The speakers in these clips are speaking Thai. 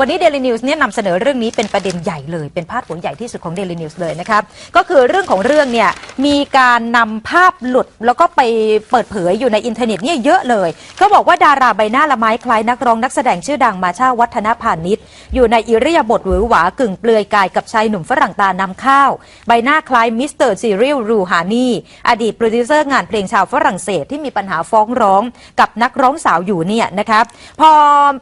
วันนี้ Daily News เนี่ยนำเสนอเรื่องนี้เป็นประเด็นใหญ่เลย เป็นพาดหัวใหญ่ที่สุดของ Daily News เลยนะครับ ก็คือเรื่องของเรื่องเนี่ยมีการนำภาพหลุดแล้วก็ไปเปิดเผยอยู่ในอินเทอร์เน็ตเนี่ยเยอะเลยเขาบอกว่าดาราใบหน้าละไม้คล้ายนักร้องนักแสดงชื่อดังมาชาวัฒนพานิชอยู่ในอิริยาบถหวือหวากึ่งเปลือยกายกับชายหนุ่มฝรั่งตานำข้าว ใบหน้าคล้ายมิสเตอร์ซีเรียลรูฮานีอดีตโปรดิวเซอร์งานเพลงชาวฝรั่งเศสที่มีปัญหาฟ้องร้อง กับนักร้องสาวอยู่เนี่ยนะครับพอ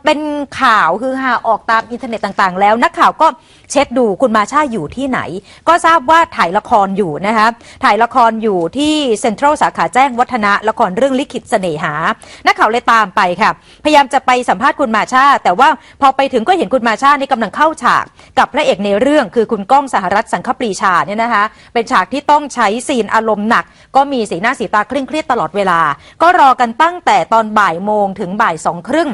เป็นข่าวคือฮาออกตามอินเทอร์เน็ตต่างๆ แล้ว นักข่าวก็เช็คดูคุณมาชาอยู่ที่ไหน ก็ทราบว่าถ่ายละครอยู่นะคะถ่ายละครอยู่ที่เซ็นทรัลสาขาแจ้งวัฒนะละครเรื่องลิขิตเสน่หา นักข่าวเลยตามไปค่ะ พยายามจะไปสัมภาษณ์คุณมาชา แต่ว่าพอไปถึงก็เห็นคุณมาชานี่กำลังเข้าฉาก กับพระเอกในเรื่องคือคุณก้องสหรัฐสังคปรีชาเนี่ยนะคะ เป็นฉากที่ต้องใช้ซีนอารมณ์หนัก ก็มีสีหน้าสีตาเคร่งเครียดตลอดเวลา ก็รอกันตั้งแต่ตอนบ่ายโมงถึงบ่ายสองครึ่ง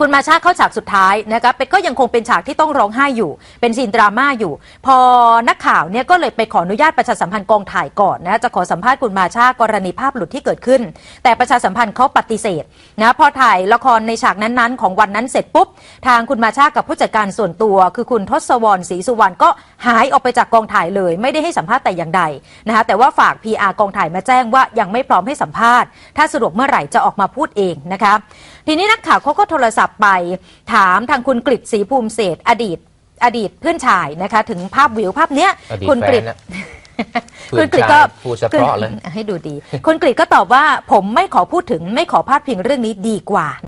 คุณมาชาเข้าฉากสุดท้ายนะคะเป็นก็ยังคงเป็นฉากที่ต้องร้องไห้อยู่ เป็นซีนดราม่าอยู่ พอนักข่าวเนี่ยก็เลยไปขออนุญาตประชาสัมพันธ์กองถ่ายก่อนนะจะขอสัมภาษณ์คุณมาชากรณีภาพหลุดที่เกิดขึ้น แต่ประชาสัมพันธ์เขาปฏิเสธนะพอถ่ายละครในฉากนั้นๆ ของวันนั้นเสร็จปุ๊บ ทางคุณมาชากับผู้จัดการส่วนตัว คือคุณทศวรรณศรีสุวรรณก็หายออกไปจากกองถ่ายเลย ไม่ได้ให้สัมภาษณ์แต่อย่างใดนะคะแต่ว่าฝาก PR กองถ่ายมาแจ้งว่ายังไม่พร้อมให้สัมภาษณ์ ถ้าสะดวกเมื่อไหร่จะออกมาพูดเองนะคะทีนี้นักข่าวเขาก็โทรศัพท์ไป ถามทางคุณกฤษศรีภูมิเศรษฐ์อดีตอดีตเพื่อนชายนะคะ ถึงภาพวิวภาพเนี้ยอดีตคุณแฟกฤษ นนะ คุเพื่อณนกฤษชายก็พูดเฉพาะเลย ให้ดูดี คุณกฤษก็ตอบว่าผมไม่ขอพูดถึงไม่ขอพาดพิงเรื่องนี้ดีกว่า